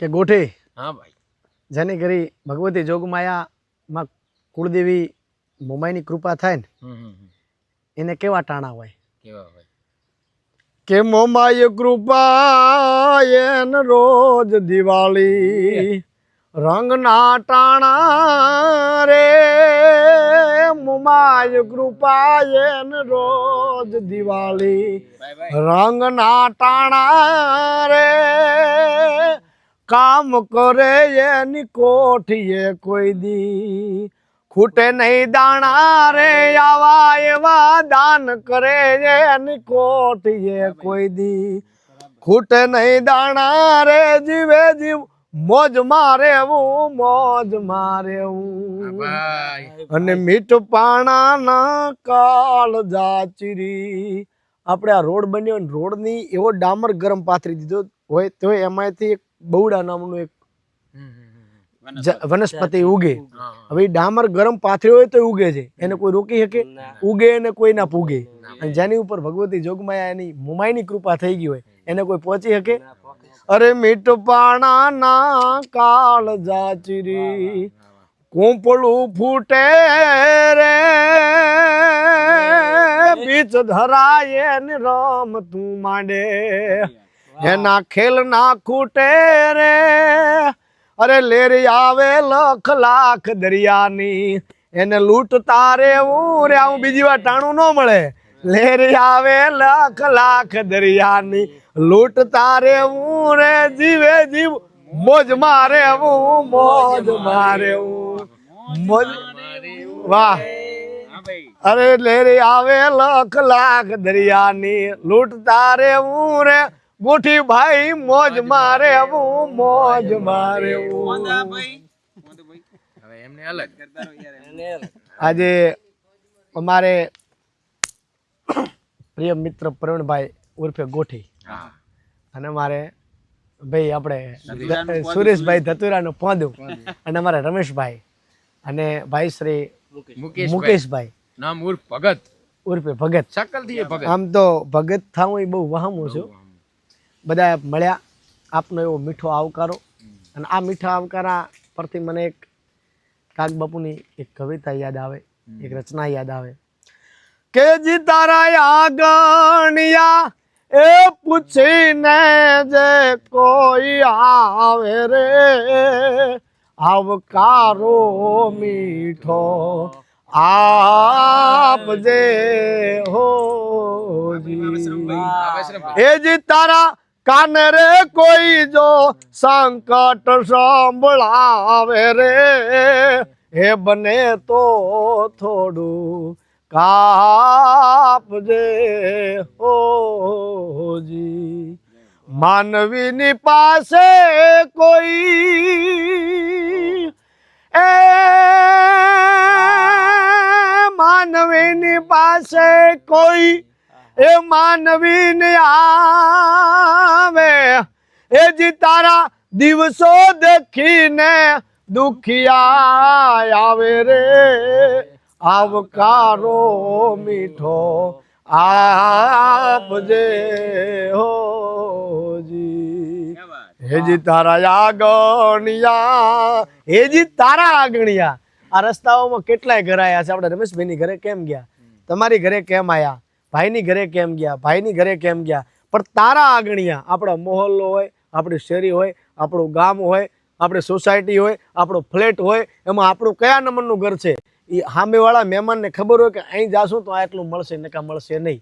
કે ગોઠે. હા ભાઈ. જેની કરી ભગવતી જોગમાયામાં કુળદેવી મોમાઈની કૃપા થાય ને. એને કેવા ટાણા હોય? કેવા ભાઈ કે મોમાય કૃપા એન રોજ દિવાળી રંગના ટાણા રે. મોમાય કૃપા એન રોજ દિવાળી રંગના ટાણા રે. કામ કરે એની કોઠીએ કોઈ દી. ખૂટે નહીં દાણા રે આવા એવા દાન કરે એની કોઠીએ કોઈ દી. ખૂટે નહીં દાણા રે જીવે જીવ મોજ મારે હું મોજ મારે હા અને મીઠ પાણાના કાળ જાચરી. આપણે આ રોડ બન્યો ને રોડની એવો ડામર ગરમ પાથરી દીધો હોય તો એમાંથી એક બહુડા નામનું એક વનસ્પતિ. ઉગે. હવે ડામર ગરમ પાથરી હોય તો ઉગે છે. એને કોઈ રોકી શકે? ઉગે ને કોઈ ના પૂગે. અને જેની ઉપર ભગવતી જોગમાયા એની મુમાઈની કૃપા થઈ ગઈ હોય એને કોઈ પહોંચી શકે? અરે મીઠ પાણાના કાળ જાચરી કોંપળું ફૂટે રે. બીચ ધરાય ને રમ તું માંડે. એના ખેલ ના ખૂટે રે. અરે લેરી આવે લખ લાખ દરિયાની. એને લૂંટ તારે હું રે. આવું બીજી વાર ટાણું ન મળે. લેરી આવે લખ લાખ દરિયાની. લૂંટ તારે હું રે. જીવે જીવ. મોજ મારે હું, મોજ મારે હું. મોજ વાહ. અરે લેરી આવે લખ લાખ દરિયાની. લૂંટ તારે હું રે. ગોઠી ભાઈ મોજ મારે હું મોજ મારે હું હવે એમને અલગ. આજે અમારે પ્રિય મિત્ર પ્રવીણભાઈ ઉર્ફે ગોઠી. અને અમારે ભાઈ આપણે સુરેશભાઈ ધતુરાનું પોંદું અને અમારે રમેશભાઈ અને ભાઈ શ્રી મુકેશભાઈ. નામ ઉર્ફ ભગત. ઉર્ફે ભગત. શકલથી ભગત. આમ તો ભગત થાવું એ બહુ વહામું છું. બધા મળ્યા. આપનો એવો મીઠો આવકારો. અને આ મીઠા આવકારા પરથી મને એક કાગ બાપુની એક કવિતા યાદ આવે. એક રચના યાદ આવે. કે જી તારા આગણિયા એ પૂછીને જે કોઈ આવે રે. આવકારો મીઠો આપજે હો જી એ જી તારા કાન રે કોઈ જો સંકટ સાંભળાવે રે? હે બને તો થોડું કાપજે હોજી. માનવીની પાસે કોઈ એ માનવીની પાસે કોઈ એ માનવીને આવે. એ જી તારા દિવસો દેખીને દુખિયા આવે રે. આવકારો મીઠો આપજે હોજી હેજી તારા આગણિયા હેજી તારા આગણિયા. આ રસ્તાઓમાં કેટલાય ઘર આવ્યા છે. આપણે રમેશભાઈની ઘરે કેમ ગયા? તમારી ઘરે કેમ આયા? ભાઈની ઘરે કેમ ગયા? ભાઈની ઘરે કેમ ગયા? પણ તારા આગણિયા, આપણો મોહલ્લો હોય, આપણી શેરી હોય, આપણું ગામ હોય, આપણી સોસાયટી હોય, આપણો ફ્લેટ હોય, એમાં આપણું કયા નંબરનું ઘર છે? એ સામેવાળા મહેમાનને ખબર હોય કે અહીં જાશું તો આ એટલું મળશે નકા મળશે નહીં.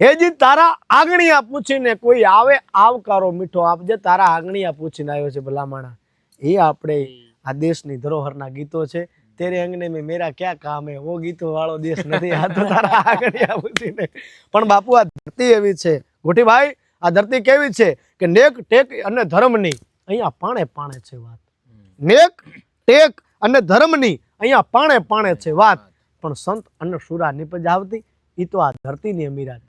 હેજી તારા આગણિયા પૂછીને કોઈ આવે, આવકારો મીઠો આપજે. તારા આગણિયા પૂછીને આવ્યો છે ભલામણા. એ આપણે આ દેશની ધરોહરના ગીતો છે. તેરે અંગને મેં મેરા ક્યાં કામ હે? વો ગીતો વાળો દેશ નથી. આ તો તારા આગણિયા પૂછીને પણ બાપુ આ ધરતી એવી છે. ગોઠીભાઈ આ ધરતી કેવી છે કે નેક ટેક અને ધર્મની. અહીંયા પાણે પાણે છે વાત. નેક ટેક અને ધર્મની અહીંયા પાણે પાણે છે વાત. પણ સંત અને સુરા નિપજ આવતી એ તો આ ધરતીની અમીરાત.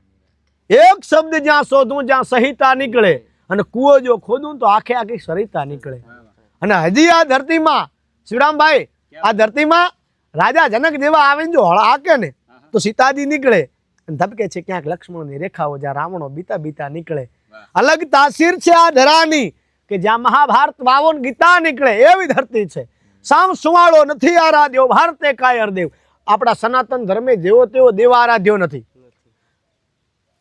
એક શબ્દ જ્યાં શોધું જ્યાં સહિતા નીકળે. અને કૂવો જો ખોદું તો આખે આખી સરિતા નીકળે. અને હજી આ ધરતીમાં શ્રીરામભાઈ આ ધરતીમાં રાજા જનક જેવા આવીને જો હાકે ને તો સીતાજી નીકળે ધબકે છે ક્યાંક લક્ષ્મણની રેખાઓ જ્યાં રાવણો બીતા બીતા નીકળે. અલગ તાસીર છે આ ધરાની કે જ્યાં મહાભારત વાવન ગીતા નીકળે એવી ધરતી છે. સામ સુવાળો નથી આરાધ્યો ભારતે કાયર દેવ. આપણા સનાતન ધર્મે જેવો તેવો દેવ આરાધ્યો નથી.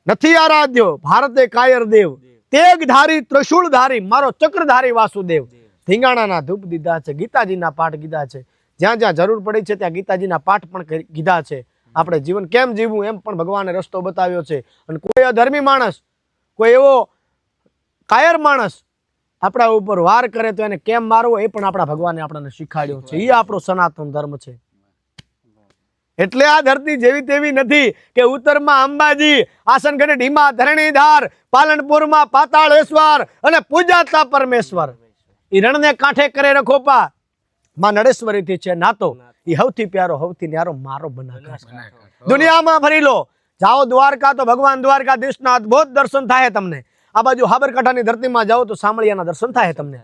નથી આરાધ્યો ભારતે કાયર દેવ. તેગધારી ત્રિશૂળધારી મારો ચક્રધારી વાસુદેવ. ધીંગાણાના ધૂપ દીધા છે ગીતાજીના પાઠ કીધા છે. જ્યાં જ્યાં જરૂર પડી છે ત્યાં ગીતાજીના પાઠ પણ કીધા છે. આપણે જીવન કેમ જીવવું એમ પણ ભગવાને રસ્તો બતાવ્યો છે. અને કોઈ અધર્મી માણસ, કોઈ એવો કાયર માણસ આપણા ઉપર વાર કરે તો એને કેમ મારવો એ પણ આપણા ભગવાને આપણને શીખવાડ્યો છે. એ આપણો સનાતન ધર્મ છે. એટલે આ ધરતી જેવી તેવી નથી કે ઉત્તરમાં અંબાજી આસનગઢ ઢીમા ધરણીધાર, પાલનપુરમાં પાતાળેશ્વર અને પૂજાતા પરમેશ્વર. ઈ રણને કાંઠે કરે રખોપા. માં નડેશ્વરીથી છે નાતો એ સૌથી પ્યારો સૌથી ન્યારો મારો બનાકાંઠ દુનિયામાં ફરી લો. જાઓ દ્વારકા તો ભગવાન દ્વારકાધીશના અદભુત દર્શન થાય તમને. આ બાજુ સાબરકાંઠાની ધરતીમાં જાઓ તો સામળિયાના દર્શન થાય તમને.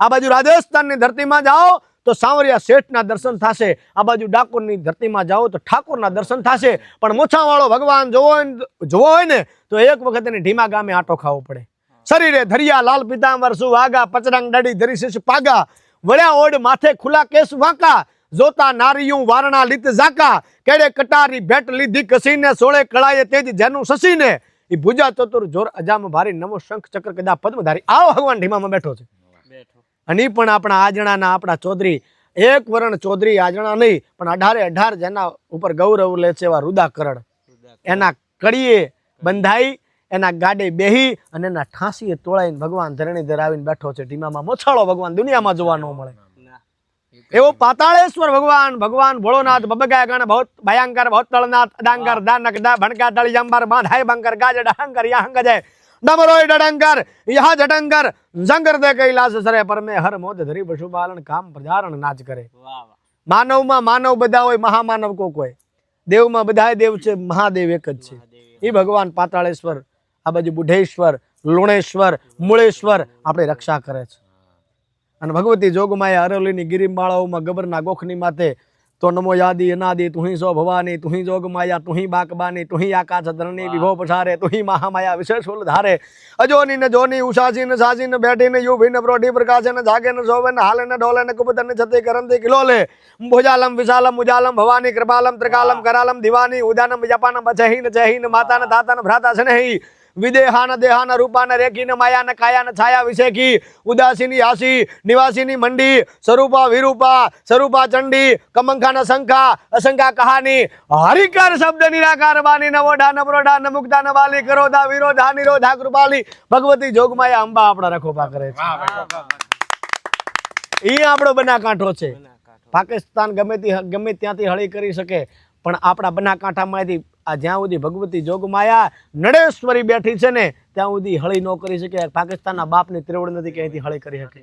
આ બાજુ રાજસ્થાનની ધરતીમાં જાઓ તો સાંવરિયા શેઠના દર્શન થશે. આ બાજુ ડાકોરની ધરતીમાં જાઓ તો ઠાકોરના દર્શન થશે. પણ મૂછાવાળો ભગવાન જોવો જોવો હોય ને તો એક વખત એને ઢીમા ગામે આટો ખાવો પડે. શરીરે ધરિયા લાલ પિતાંબર સુવાગા પચરંગ દાડી ધરી શિશુ પાગા. વળ્યા ઓડ માથે ખુલ્લા કેસ વાંકા જોતા નારિયું વારણા લીત ઝાકા. કેડે કટારી ભેટ લીધી કસીને સોળે કળાએ તેજ જેનું સસીને. એ ભુજા ચતુર જોર અજામ ભારી નમો શંખ ચક્ર કદા પદ્મધારી. આવો ભગવાન ઢીમામાં બેઠો છે. અને એ પણ આપણા આજણાના આપણા ચૌધરી. એક વરણ ચૌધરી આજણા નહીં પણ અઢારે અઢાર જેના ઉપર ગૌરવ લે છે એવા રુદા કરણ એના કડીએ બંધાઈ એના ગાડે બેહી અને એના ઠાંસીએ તોળાઈને ભગવાન ધરણીધર આવીને બેઠો છે. ઢીમામાં મોછાળો ભગવાન દુનિયામાં જોવા ન મળે. એવો પાતાળેશ્વર ભગવાન ભગવાન ભોળોનાથ બબગાય ગણ બહુત ભયંકર બહુત તળનાથ અડાંકર દાનક દા ભણકા તળી જંબર બાંધાય બંકર ગાજ ડહંકર યાહંગ જય. ડમરોય ડડંકર યહ જડંકર જંગર દે કૈલાસ સરે પર મે હર મોદ ધરી પશુપાલન કામ પ્રજારણ નાચ કરે. માનવમાં માનવ બધા હોય મહામાનવ કોક હોય. દેવમાં બધાય દેવ છે મહાદેવ એક જ છે. એ ભગવાન પાતાળેશ્વર આ બાજુ બુઢેશ્વર, લુણેશ્વર, મૂળેશ્વર આપણી રક્ષા કરે છે. અને ભગવતી જોગમાએ અરવલીની ગિરિમાળાઓમાં ગબરના ગોખની માથે તો નમો યાદી અનાદી, તુહી સો ભવાની, તુહી જોગમાયા, તુહી બાકબાની, તુહી આકાશ ધરણી વિભો પસારે તુહી મહામાયા વિશેષ ફૂલ ધારે. અજોની ને જોની ઉષાસી ને સાસી ને બેઠી ને યુભી ને પ્રોઢી પ્રકાશે ને જાગે ને શોભે ને હાલે ને ડોલે ને કુબતર ને છતી કરંતી કિલોલે. ભુજાલમ, વિશાલમ, ઉજાલમ, ભવાની, કૃપાલમ, ત્રિકાલમ, કરાલમ, દિવાની, ઉદાનમ જપાનમ અચહી ને જહી ને માતા ને તાતા ને ભ્રાતા સ્નેહી વિદેહાન દેહાન રૂપાન રેખીન માયાન માયા ને કાયા ને છાયા વિશેખી ઉદાસીની આસી નિવાસીની મંડી સ્વરૂપા વિરૂપા સ્વરૂપા ચંડી કમંખાન શંખા અશંકા કહાની. હરિકર શબ્દ નિરાકાર બાની નવોઢા નવરોઢા નમુક્તા નવાલી કરોધા વિરોધા નિરોધા કૃપાલી. ભગવતી જોગમાયા અંબા આપણા રખોપા કરે છે. એ આપણો બનાકાંઠો છે. પાકિસ્તાન ગમે તે ગમે ત્યાંથી હળી કરી શકે. પણ આપણા બનાકાંઠામાંથી આ જ્યાં સુધી ભગવતી જોગમાયા નડેશ્વરી બેઠી છે ને ત્યાં સુધી હળી ન કરી શકે. પાકિસ્તાનના બાપની ત્રેવડ નથી કે અહીંથી હળી કરી શકે.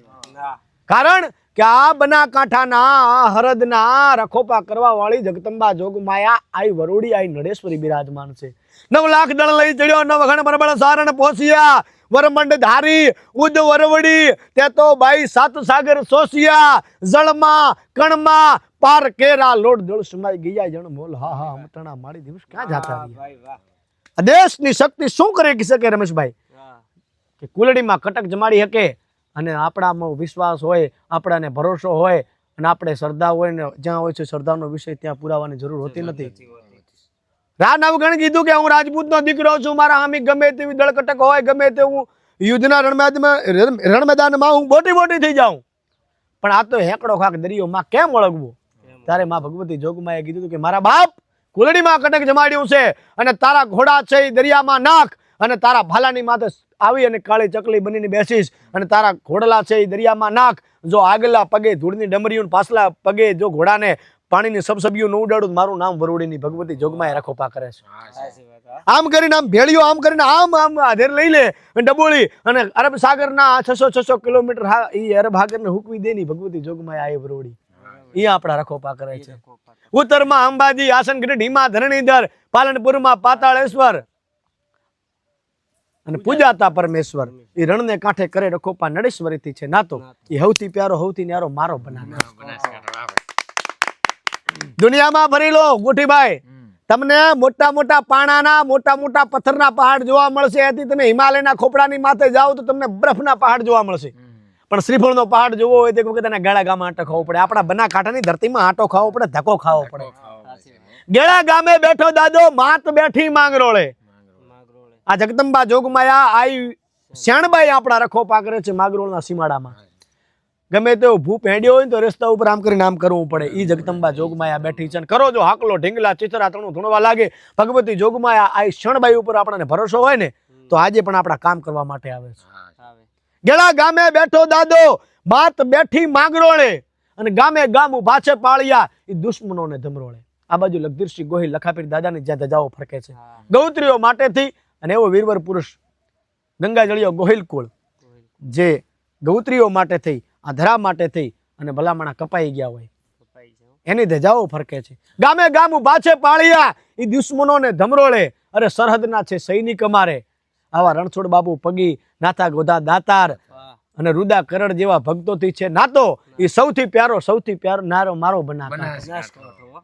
કારણ કે આ બનાકાંઠાના હરદના રખોપા કરવા વાળી જગદંબા જોગમાયા આઈ વરોડી આઈ નડેશ્વરી બિરાજમાન છે. નવ લાખ દળ લઈ ચડ્યો નવ ઘણ બરબળ સારણ પોસિયા વરમંડ ધારી ઉદ વરવડી તે તો બાઈ સાત સાગર સોસિયા જળમાં કણમાં પાર કેરા લોટ દળ સમાઈ ગયા જણ મોલ. હા હા મટણા માળી દિવસ ક્યાં જાતા રહ્યા? દેશની શક્તિ શું કરી શકે રમેશભાઈ? કે કુલડીમાં કટક જમાડી શકે અને આપણામાં વિશ્વાસ હોય આપણાને ભરોસો હોય અને આપણે શ્રદ્ધા હોય ને જ્યાં હોય છે શ્રદ્ધાનો વિષય ત્યાં પુરાવાની જરૂર હોતી નથી. રા નવગણ કીધું કે હું રાજપૂતનો દીકરો છું મારા હામી ગમે તેવી દળકટક હોય ગમે તેવું યુદ્ધના રણમેદાનમાં રણ- રણમેદાનમાં હું મોટી મોટી થઈ જાઉં. પણ આ તો હેકડો ખાક દરિયોમાં કેમ ઓળખવું ત્યારે માં ભગવતી જોગમાએ કીધું કે મારા બાપ કુલડીમાં કટક જમાડ્યું છે અને તારા ઘોડા છે એ દરિયામાં નાખ અને તારા ભાલાની માથે આવી અને કાળી ચકલી બનીને બેસીશ અને તારા ઘોડલા છે એ દરિયામાં નાખ. જો આગલા પગે ધૂળની ડમરીઓ પાછલા પગે જો ઘોડાને પાણીની સબસબીયું ન ઉડાડું મારું નામ વરુડીની ભગવતી જોગમાએ રખોપા કરે છે. આમ કરીને આમ ભેળીઓ આમ કરીને આમ આમ આધેર લઈ લે અને ડબોળી અને અરબ સાગરના છસો છસો કિલોમીટર હા એ અરબ સાગરને હુકવી દે ની ભગવતી જોગમાએ આ વરોડી. એ આપણા રખોપા કરે છે. ઉત્તરમાં અંબાજી આસનગઢ હિમા ધરણીધર પાલનપુરમાં પાતાળેશ્વર અને પૂજાતા પરમેશ્વર. એ રણને કાંઠે કરે રખોપા નડેશ્વરીથી છે નાતો. એ સૌથી પ્યારો સૌથી ન્યારો મારો બનાવે. દુનિયામાં ભરી લો ગોઠીભાઈ. તમને મોટા મોટા પાણાના મોટા મોટા પથ્થરના પહાડ જોવા મળશે. એથી તમે હિમાલયના ખોપડાની માથે જાઓ તો તમને બરફના પહાડ જોવા મળશે. પણ શ્રીફળનો પહાડ જોવો હોય તો એક વખત એના ગેળા ગામમાં આંટો ખાવો પડે. આપણા બનાકાંઠાની ધરતીમાં આંટો ખાવો પડે ધક્કો ખાવો પડે. ગેળા ગામે બેઠો દાદો માત બેઠી માંગરોળે. આ જગદંબા જોગમાયા આઈ શ્યાણબાઈ આપણા રખો પાકરે છે માગરોળના સીમાડામાં. ગમે તેવો ભૂપ હેડ્યો હોય તો રસ્તા ઉપર આમ કરીને આમ કરવું પડે. ઈ જગદંબા જોગમાયા બેઠી છે કરો જો હાકલો ઢીંગલા ચિતરા તણું ધૂણવા લાગે. ભગવતી જોગમાયા આ શણબાઈ ઉપર આપણને ભરોસો હોય ને તો આજે પણ આપણા કામ કરવા માટે આવે છે. ગેળા ગામે બેઠો દાદો બાત બેઠી માંગરોળે. અને ગામે ગામ ઊભા છે પાળિયા એ દુશ્મનોને ધમરોળે. આ બાજુ લગધીરસિંહ ગોહિલ લખાપીર દાદાની જ્યાં ધજાઓ ફરકે છે. ગૌત્રીઓ માટેથી અને એવો વીરવર પુરુષ ગંગાજળીઓ ગોહિલ કુળ જે ગૌત્રીઓ માટે થઈ આ ધરા માટે થઈ અને ભલામણા કપાઈ ગયા હોય. એની ધજાઓ ફરકે છે. ગામે ગામ ઊભા છે પાળિયા એ દુશ્મનોને ધમરોળે. અરે સરહદના છે સૈનિક અમારે. આવા રણછોડ બાબુ પગી નાથા ગોધા દાતાર અને રુદા કરડ જેવા ભક્તોથી છે નાતો એ સૌથી પ્યારો સૌથી પ્યારો નારો મારો બનાકાંઠો.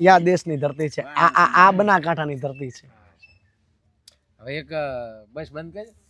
યા દેશની ધરતી છે. આ આ આ બનાકાંઠાની ધરતી છે. હવે એક બસ બંધ કરી